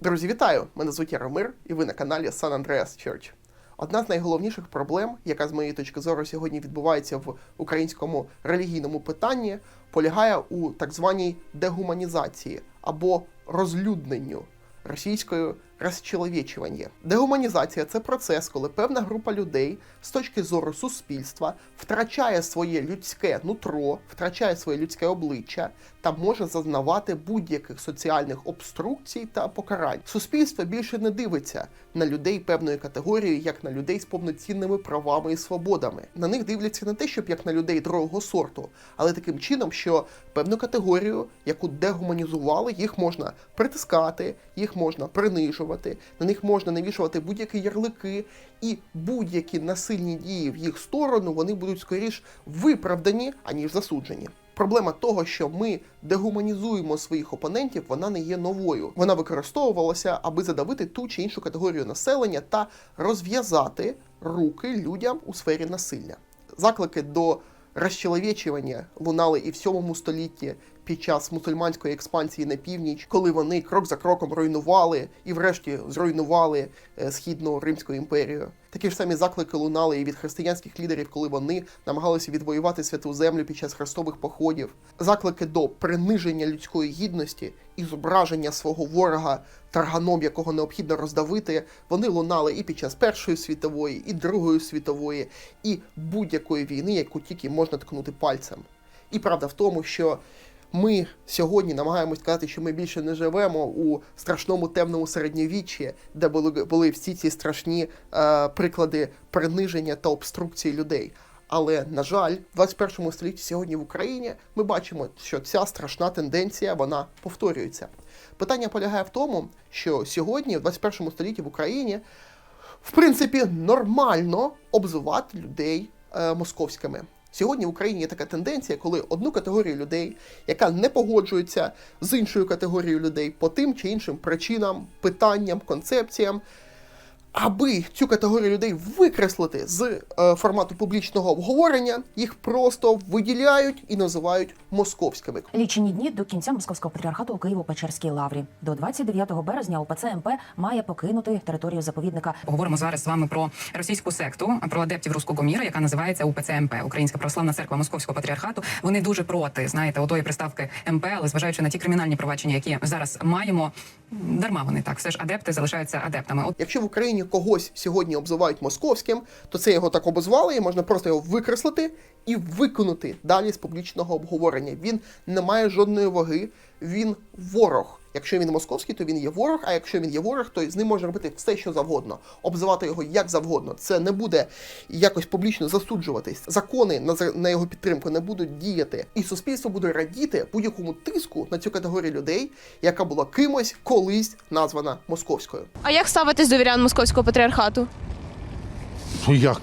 Друзі, вітаю! Мене звуть Яромир, і ви на каналі San Andreas Church. Одна з найголовніших проблем, яка з моєї точки зору сьогодні відбувається в українському релігійному питанні, полягає у так званій дегуманізації або розлюдненню російською розчеловічування. Дегуманізація це процес, коли певна група людей з точки зору суспільства втрачає своє людське нутро, втрачає своє людське обличчя та може зазнавати будь-яких соціальних обструкцій та покарань. Суспільство більше не дивиться на людей певної категорії, як на людей з повноцінними правами і свободами. На них дивляться не те, щоб як на людей другого сорту, але таким чином, що певну категорію, яку дегуманізували, їх можна притискати, їх можна принижувати, на них можна навішувати будь-які ярлики, і будь-які насильні дії в їх сторону вони будуть скоріш виправдані, аніж засуджені. Проблема того, що ми дегуманізуємо своїх опонентів, вона не є новою. Вона використовувалася, аби задавити ту чи іншу категорію населення та розв'язати руки людям у сфері насилля. Заклики до розчеловічування лунали і в 7 столітті під час мусульманської експансії на північ, коли вони крок за кроком руйнували і, врешті, зруйнували е, східну Римську імперію. Такі ж самі заклики лунали і від християнських лідерів, коли вони намагалися відвоювати святу землю під час хрестових походів. Заклики до приниження людської гідності і зображення свого ворога тарганом, якого необхідно роздавити, вони лунали і під час Першої світової, і Другої світової, і будь-якої війни, яку тільки можна ткнути пальцем. І правда в тому, що ми сьогодні намагаємось сказати, що ми більше не живемо у страшному темному середньовіччі, де були, були всі ці страшні е, приклади приниження та обструкції людей. Але на жаль, в 21 столітті сьогодні в Україні ми бачимо, що ця страшна тенденція вона повторюється. Питання полягає в тому, що сьогодні, в 21 столітті в Україні, в принципі, нормально обзивати людей е, московськими. Сьогодні в Україні є така тенденція, коли одну категорію людей, яка не погоджується з іншою категорією людей по тим чи іншим причинам, питанням, концепціям, аби цю категорію людей викреслити з е, формату публічного обговорення, їх просто виділяють і називають московськими. Лічені дні до кінця московського патріархату у Києво-Печерській лаврі. До 29 березня УПЦ МП має покинути територію заповідника. Говоримо зараз з вами про російську секту, про адептів руського міра, яка називається УПЦ МП, Українська православна церква Московського патріархату. Вони дуже проти, знаєте, отої приставки МП, але зважаючи на ті кримінальні провадження, які зараз маємо, дарма вони так. Все ж адепти залишаються адептами. От Якщо в Україні когось сьогодні обзивають московським, то це його так обозвали, і можна просто його викреслити і виконати далі з публічного обговорення. Він не має жодної ваги, він ворог. Якщо він московський, то він є ворог. А якщо він є ворог, то з ним можна робити все, що завгодно, обзивати його як завгодно. Це не буде якось публічно засуджуватись. Закони на на його підтримку не будуть діяти, і суспільство буде радіти будь-якому тиску на цю категорію людей, яка була кимось колись названа московською. А як ставитись до вірян московського патріархату? Ну як?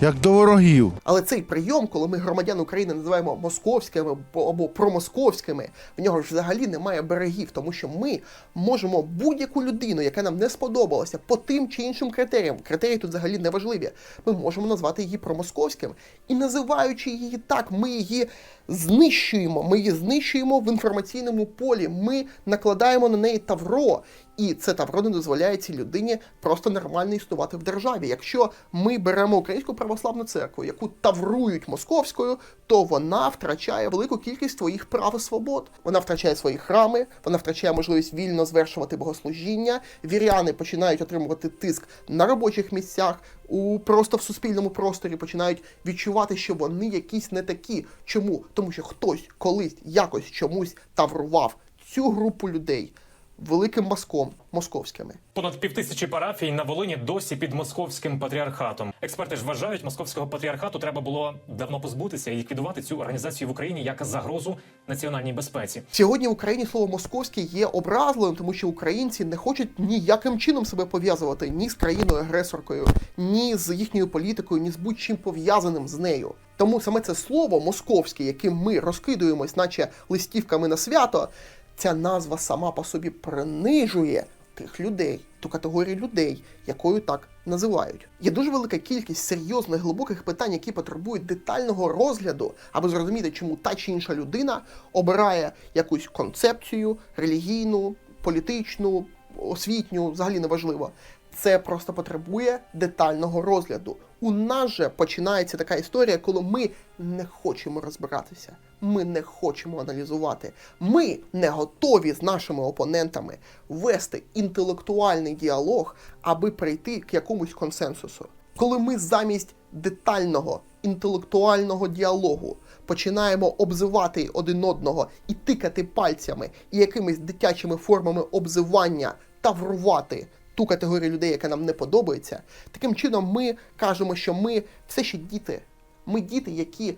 Як до ворогів. Але цей прийом, коли ми громадян України називаємо московськими або- промосковськими, в нього ж взагалі немає берегів, тому що ми можемо будь-яку людину, яка нам не сподобалася, по тим чи іншим критеріям, критерії тут взагалі не важливі, ми можемо назвати її промосковським. І називаючи її так, ми її знищуємо. Ми її знищуємо в інформаційному полі. Ми накладаємо на неї тавро. І це тавро не дозволяє цій людині просто нормально існувати в державі. Якщо ми беремо українську православну церкву, яку таврують московською, то вона втрачає велику кількість своїх прав і свобод. Вона втрачає свої храми, вона втрачає можливість вільно звершувати богослужіння. Віряни починають отримувати тиск на робочих місцях, у просто в суспільному просторі починають відчувати, що вони якісь не такі. Чому? Тому що хтось колись якось чомусь таврував цю групу людей великим маском московськими. Понад півтисячі парафій на Волині досі під московським патріархатом. Експерти ж вважають, московського патріархату треба було давно позбутися і ліквідувати цю організацію в Україні як загрозу національній безпеці. Сьогодні в Україні слово московське є образливим, тому що українці не хочуть ніяким чином себе пов'язувати ні з країною агресоркою, ні з їхньою політикою, ні з будь-чим пов'язаним з нею. Тому саме це слово московське, яким ми розкидуємось, наче листівками на свято, ця назва сама по собі принижує тих людей, ту категорію людей, якою так називають. Є дуже велика кількість серйозних глибоких питань, які потребують детального розгляду, аби зрозуміти, чому та чи інша людина обирає якусь концепцію релігійну, політичну, освітню, взагалі неважливо. Це просто потребує детального розгляду. У нас же починається така історія, коли ми не хочемо розбиратися, ми не хочемо аналізувати. Ми не готові з нашими опонентами вести інтелектуальний діалог, аби прийти к якомусь консенсусу. Коли ми замість детального інтелектуального діалогу починаємо обзивати один одного і тикати пальцями і якимись дитячими формами обзивання та врувати ту категорію людей, яка нам не подобається, таким чином ми кажемо, що ми все ще діти. Ми діти, які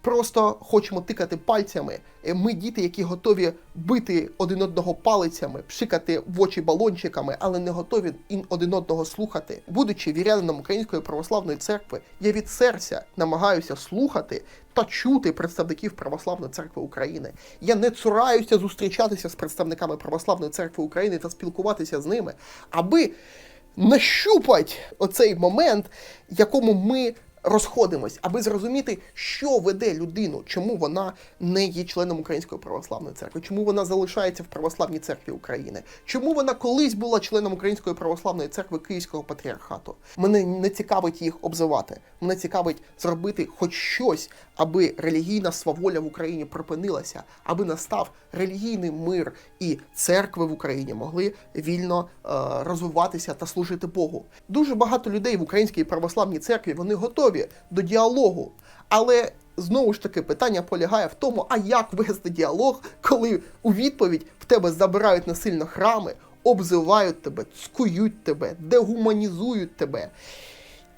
просто хочемо тикати пальцями. Е, Ми діти, які готові бити один одного палицями, пшикати в очі балончиками, але не готові один одного слухати. Будучи вірянином Української православної церкви, я від серця намагаюся слухати та чути представників Православної церкви України. Я не цураюся зустрічатися з представниками Православної церкви України та спілкуватися з ними, аби нащупать оцей момент, якому ми розходимось, аби зрозуміти, що веде людину, чому вона не є членом Української православної церкви, чому вона залишається в православній церкві України, чому вона колись була членом Української православної церкви Київського патріархату. Мене не цікавить їх обзивати. Мене цікавить зробити хоч щось, аби релігійна сваволя в Україні припинилася, аби настав релігійний мир і церкви в Україні могли вільно е, розвиватися та служити Богу. Дуже багато людей в Українській православній церкві вони готові до діалогу, але знову ж таки питання полягає в тому, а як вести діалог, коли у відповідь в тебе забирають насильно храми, обзивають тебе, цкують тебе, дегуманізують тебе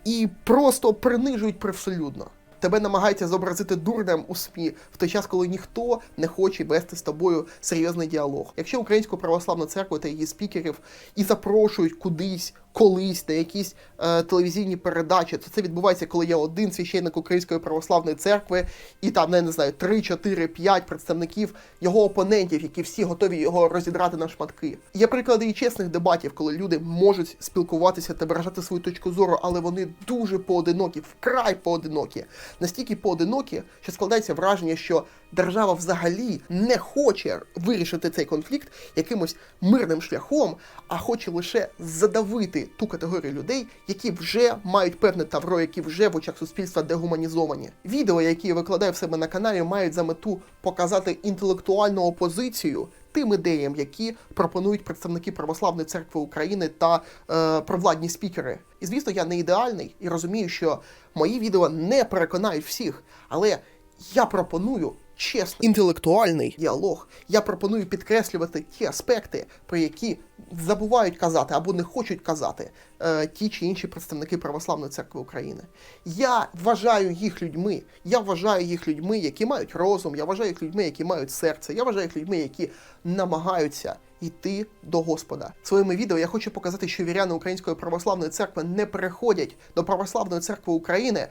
і просто принижують привселюдно. Тебе намагаються зобразити дурнем у СМІ в той час, коли ніхто не хоче вести з тобою серйозний діалог. Якщо Українську православну церкву та її спікерів і запрошують кудись, колись на якісь е, телевізійні передачі, то це відбувається, коли є один священник Української православної церкви, і там, ну, я не знаю, 3, 4, 5 представників його опонентів, які всі готові його розідрати на шматки. Є приклади і чесних дебатів, коли люди можуть спілкуватися та виражати свою точку зору, але вони дуже поодинокі, вкрай поодинокі. Настільки поодинокі, що складається враження, що держава взагалі не хоче вирішити цей конфлікт якимось мирним шляхом, а хоче лише задавити ту категорію людей, які вже мають певне тавро, які вже в очах суспільства дегуманізовані. Відео, які я викладаю в себе на каналі, мають за мету показати інтелектуальну опозицію тим ідеям, які пропонують представники Православної церкви України та е, провладні спікери. І звісно, я не ідеальний і розумію, що мої відео не переконають всіх, але я пропоную чесний інтелектуальний діалог. Я пропоную підкреслювати ті аспекти, про які забувають казати або не хочуть казати е, ті чи інші представники Православної церкви України. Я вважаю їх людьми. Я вважаю їх людьми, які мають розум. Я вважаю їх людьми, які мають серце. Я вважаю їх людьми, які намагаються йти до Господа. Своїми відео я хочу показати, що віряни Української православної церкви не приходять до Православної церкви України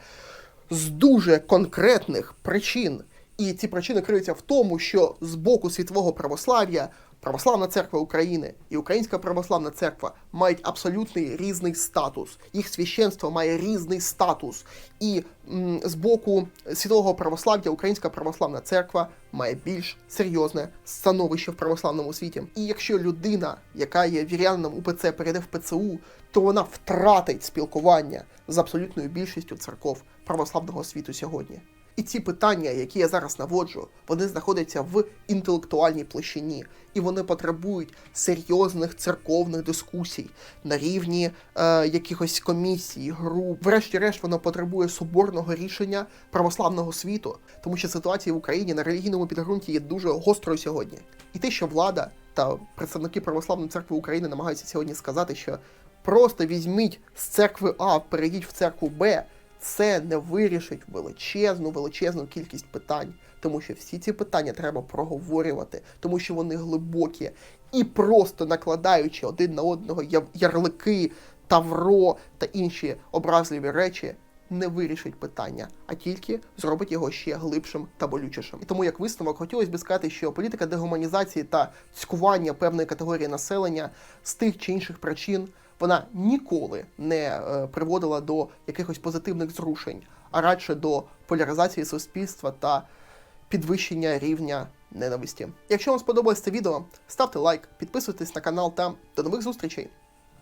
з дуже конкретних причин. І ці причини криються в тому, що з боку світового православ'я Православна церква України і Українська православна церква мають абсолютний різний статус. Їх священство має різний статус. І м, з боку світового православ'я Українська православна церква має більш серйозне становище в православному світі. І якщо людина, яка є вірянином УПЦ, перейде в ПЦУ, то вона втратить спілкування з абсолютною більшістю церков православного світу сьогодні. І ці питання, які я зараз наводжу, вони знаходяться в інтелектуальній площині, і вони потребують серйозних церковних дискусій на рівні е, якихось комісій, груп. Врешті-решт, воно потребує соборного рішення православного світу, тому що ситуація в Україні на релігійному підґрунті є дуже гострою сьогодні. І те, що влада та представники православної церкви України намагаються сьогодні сказати, що просто візьміть з церкви А, перейдіть в церкву Б це не вирішить величезну, величезну кількість питань, тому що всі ці питання треба проговорювати, тому що вони глибокі і просто накладаючи один на одного ярлики, тавро та інші образливі речі. Не вирішить питання, а тільки зробить його ще глибшим та болючішим. І тому, як висновок, хотілося б сказати, що політика дегуманізації та цькування певної категорії населення з тих чи інших причин вона ніколи не е, приводила до якихось позитивних зрушень, а радше до поляризації суспільства та підвищення рівня ненависті. Якщо вам сподобалось це відео, ставте лайк, підписуйтесь на канал та до нових зустрічей!